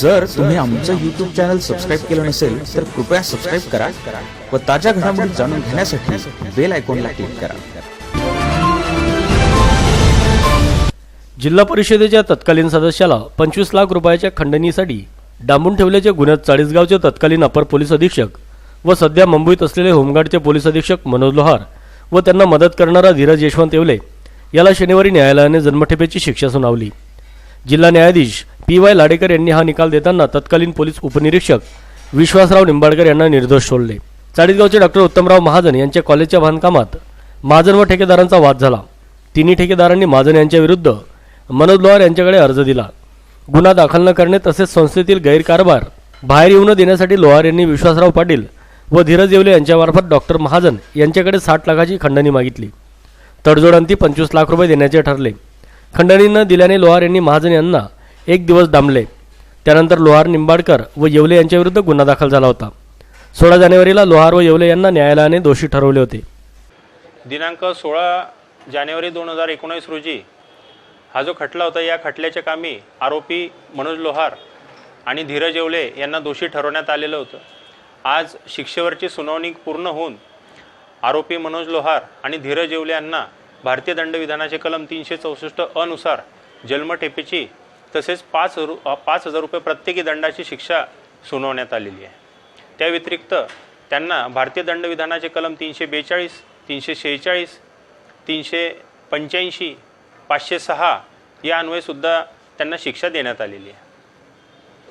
जर तुम्ही आमचं यूट्यूब चॅनल सबस्क्राईब केलं नसेल तर कृपया सबस्क्राईब करा व ताज्या घडामोडी जाणून घेण्यासाठी बेल आयकॉनला क्लिक करा. जिल्हा परिषदेच्या तत्कालीन सदस्याला पंचवीस लाख रुपयाच्या खंडणीसाठी डांबून ठेवल्याच्या गुन्ह्यात चाळीसगावचे तत्कालीन अपर पोलीस अधीक्षक व सध्या मुंबईत असलेले होमगार्डचे पोलीस अधीक्षक मनोज लोहार व त्यांना मदत करणारा धीरज यशवंत येवले याला शनिवारी न्यायालयाने जन्मठेपेची शिक्षा सुनावली. जिल्हा न्यायाधीश पी वाय लाडेकर यांनी हा निकाल देताना तत्कालीन पोलीस उपनिरीक्षक विश्वासराव निंबाळकर यांना निर्दोष सोडले. चाळीसगावचे डॉक्टर उत्तमराव महाजन यांच्या कॉलेजच्या बांधकामात महाजन व ठेकेदारांचा वाद झाला. तिन्ही ठेकेदारांनी महाजन यांच्या विरुद्ध मनोज लोहार यांच्याकडे अर्ज दिला. गुन्हा दाखल न करणे तसेच संस्थेतील गैरकारभार बाहेर येऊ न देण्यासाठी लोहार यांनी विश्वासराव पाटील व धीरज येवले यांच्यामार्फत डॉक्टर महाजन यांच्याकडे साठ लाखाची खंडणी मागितली. तडजोडांती पंचवीस लाख रुपये देण्याचे ठरले. खंडणी न दिल्याने लोहार यांनी महाजन यांना एक दिवस डांबले त्यानंतर लोहार निंबाडकर व येवले यांच्याविरुद्ध गुन्हा दाखल झाला होता. सोळा जानेवारीला लोहार व येवले यांना न्यायालयाने दोषी ठरवले होते. दिनांक सोळा जानेवारी दोन हजार एकोणीस रोजी हा जो खटला होता या खटल्याच्या कामी आरोपी मनोज लोहार आणि धीरज येवले यांना दोषी ठरवण्यात आलेलं होतं. आज शिक्षेवरची सुनावणी पूर्ण होऊन आरोपी मनोज लोहार आणि धीरज येवले यांना भारतीय दंडविधानाचे कलम तीनशे चौसष्ट अनुसार जन्मठेपेची तसेच पाच रु पाच हजार रुपये प्रत्येकी दंडाची शिक्षा सुनावण्यात आलेली आहे. त्या व्यतिरिक्त त्यांना भारतीय दंडविधानाचे कलम तीनशे बेचाळीस तीनशे शेहेचाळीस तीनशे पंच्याऐंशी पाचशे सहा या अन्वयेसुद्धा त्यांना शिक्षा देण्यात आलेली आहे.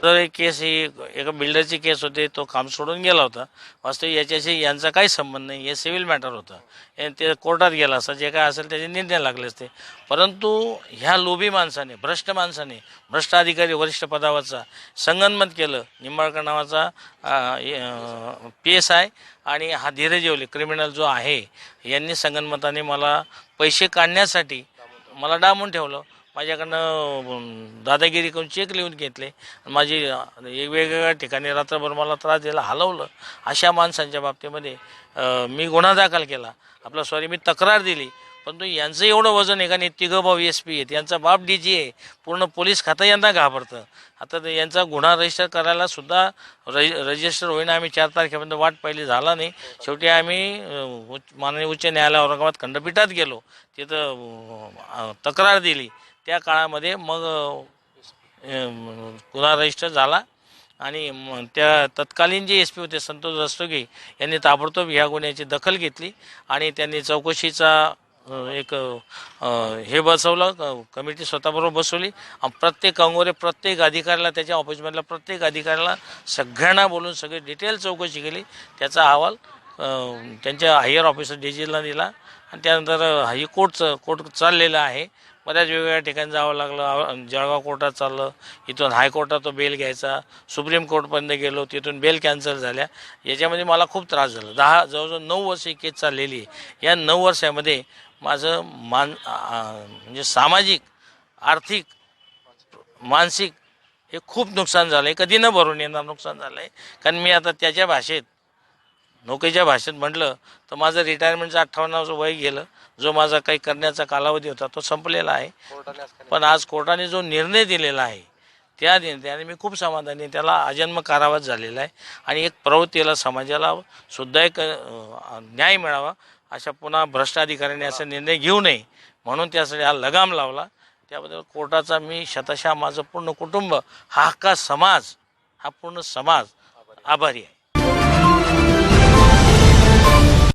तर एक केस ही एका बिल्डरची केस होती तो काम सोडून गेला होता. वास्तविक याच्याशी यांचा काही संबंध नाही हे सिव्हिल मॅटर होतं. हे ते कोर्टात गेला असता जे काय असेल त्याचे निर्णय लागले असते. परंतु ह्या लोभी माणसाने भ्रष्ट माणसाने भ्रष्ट अधिकारी वरिष्ठ पदावरचा संगनमत केलं. निंबाळकर नावाचा पी एस आय आणि हा धीरज येवले क्रिमिनल जो आहे यांनी संगनमताने मला पैसे काढण्यासाठी मला डांबून ठेवलं. माझ्याकडनं दादागिरी करून चेक लिहून घेतले. माझी वेगवेगळ्या ठिकाणी रात्रभर मला त्रास द्यायला हलवलं. अशा माणसांच्या बाबतीमध्ये मी गुन्हा दाखल केला. आपला सॉरी मी तक्रार दिली. परंतु यांचं एवढं वजन आहे का नाही तिघं भाऊ एस पी आहेत. यांचा बाप डी जी आहे. पूर्ण पोलीस खातं यांना घाबरतं. आता ते यांचा गुन्हा रजिस्टर करायला सुद्धा रज रजिस्टर होईना. आम्ही चार तारखेपर्यंत वाट पाहिली झाला नाही. शेवटी आम्ही उच्च- माननीय उच्च न्यायालय औरंगाबाद खंडपीठात गेलो. तिथं तक्रार दिली. त्या काळामध्ये मग गुन्हा रजिस्टर झाला आणि त्या तत्कालीन जे एस पी होते संतोष रस्तोगी यांनी ताबडतोब ह्या गुन्ह्याची दखल घेतली आणि त्यांनी चौकशीचा एक हे बसवलं क- कमिटी स्वतःबरोबर बसवली आणि प्रत्येक अंगोरे प्रत्येक अधिकाऱ्याला त्याच्या ऑफिसमधल्या प्रत्येक अधिकाऱ्याला सगळ्यांना बोलून सगळी डिटेल चौकशी केली. त्याचा अहवाल त्यांच्या हायर ऑफिसर डी जीला दिला आणि त्यानंतर हायकोर्टचं कोर्ट चाललेलं आहे. बऱ्याच वेगवेगळ्या ठिकाणी जावं लागलं. जळगाव कोर्टात चाललं. इथून हायकोर्टात तो बेल घ्यायचा. सुप्रीम कोर्टपर्यंत गेलो. तिथून बेल कॅन्सल झाल्या. याच्यामध्ये मला खूप त्रास झाला. दहा जवळजवळ नऊ वर्ष ही केस चाललेली आहे. या नऊ वर्षामध्ये माझं मान म्हणजे सामाजिक आर्थिक मानसिक हे खूप नुकसान झालं आहे कधी न भरून येणार नुकसान झालं आहे कारण मी आता त्याच्या भाषेत नोकरीच्या भाषेत म्हटलं तर माझं रिटायरमेंटचं अठ्ठावन्न वय गेलं. जो माझा काही करण्याचा कालावधी होता तो संपलेला आहे. पण आज कोर्टाने जो निर्णय दिलेला आहे त्या निर्णयाने मी खूप समाधानी त्याला अजन्म कारावास झालेला आहे. आणि एक प्रवृत्तीला समाजाला सुद्धा एक न्याय मिळावा अशा पुन्हा भ्रष्ट अधिकाऱ्यांनी असा निर्णय घेऊ नये म्हणून त्यासाठी हा लगाम लावला. त्याबद्दल कोर्टाचा मी शतशः माझं पूर्ण कुटुंब हा हक्का समाज हा पूर्ण समाज आभारी आहे.